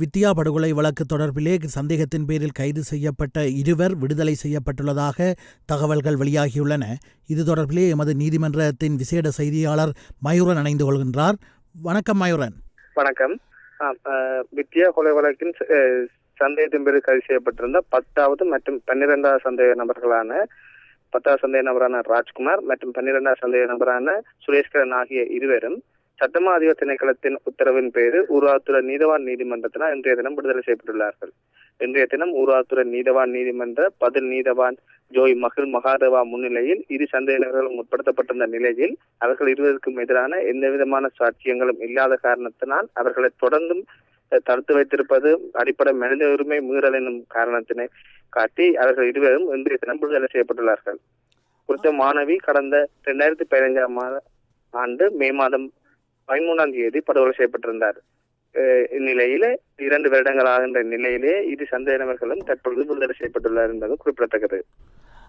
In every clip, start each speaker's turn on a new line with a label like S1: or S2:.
S1: வித்தியா படுகொலை வழக்கு தொடர்பிலே சந்தேகத்தின் பேரில் கைது செய்யப்பட்ட இருவர் விடுதலை செய்யப்பட்டுள்ளதாக தகவல்கள் வெளியாகியுள்ளன. இது தொடர்பிலே எமது நீதிமன்றத்தின் விசேட செய்தியாளர் மயூரன் அணைந்து கொள்கின்றார். வணக்கம் மயூரன்.
S2: வணக்கம். வித்யா கொலை வழக்கின் சந்தேகத்தின் பேரில் கைது செய்யப்பட்டிருந்த பத்தாவது மற்றும் பன்னிரெண்டாவது சந்தேக நபர்களான பத்தாவது சந்தேக நபரான ராஜ்குமார் மற்றும் பன்னிரெண்டாவது சந்தேக நபரான சுரேஷ்கரன் ஆகிய இருவரும் சட்டமா அதிபர் திணைக்களத்தின் உத்தரவின் பேரில் ஊராத்துறை நீதவான் நீதிமன்றத்தினால் இன்றைய தினம் விடுதலை செய்யப்பட்டுள்ளார்கள். இன்றைய தினம் ஊராத்துறை நீதவான் நீதிமன்ற பதில் நீதவான் ஜோய் மகிழ் மகாதேவா முன்னிலையில் இரு சந்தேக நபர்களும் உட்படுத்தப்பட்டிருந்த நிலையில் அவர்கள் இருவருக்கும் எதிரான எந்த விதமான சாட்சியங்களும் இல்லாத காரணத்தினால் அவர்களை தொடர்ந்தும் தடுத்து வைத்திருப்பது அடிப்படை மனித உரிமை மீறல் என்னும் காரணத்தினை காட்டி அவர்கள் இருவரும் இன்றைய தினம் விடுதலை செய்யப்பட்டுள்ளார்கள். குறித்த மாணவி கடந்த இரண்டாயிரத்தி பதினைஞ்சாம் ஆண்டு மே மாதம் பதிமூணாம் தேதி படுகொலை செய்யப்பட்டிருந்தார். அஹ், இந்நிலையிலே இரண்டு வருடங்கள் ஆகின்ற நிலையிலே இரு சந்தேக நபர்களும் தற்பொழுது விடுதலை செய்யப்பட்டுள்ளார் என்பது குறிப்பிடத்தக்கது.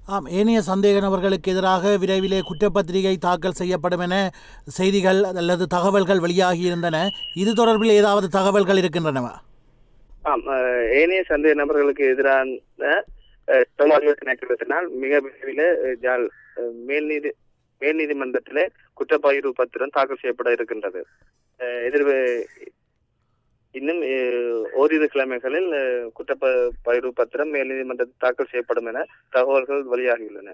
S1: ஆம் ஏனைய சந்தேக நபர்களுக்கு எதிராக விரைவிலே குற்றப்பத்திரிகை தாக்கல் செய்யப்படும் என செய்திகள் அல்லது தகவல்கள் வெளியாகியிருந்தன. இது தொடர்பில் ஏதாவது தகவல்கள் இருக்கின்றனவா?
S2: ஆம் ஏனைய சந்தேக நபர்களுக்கு எதிரான மிக விரைவில் ஜாழ் அஹ், மேல் நீதி மேல் நீதிமன்றத்திலே பத்திரம் தாக்கல் செய்யப்பட இருக்கின்றது. அஹ், எதிர் இன்னும் ஓரிரு கிழமைகளில் குற்றப்ப பயிர்வு பத்திரம் மேல் நீதிமன்றத்தில் தாக்கல் செய்யப்படும் என தகவல்கள் வெளியாகியுள்ளன.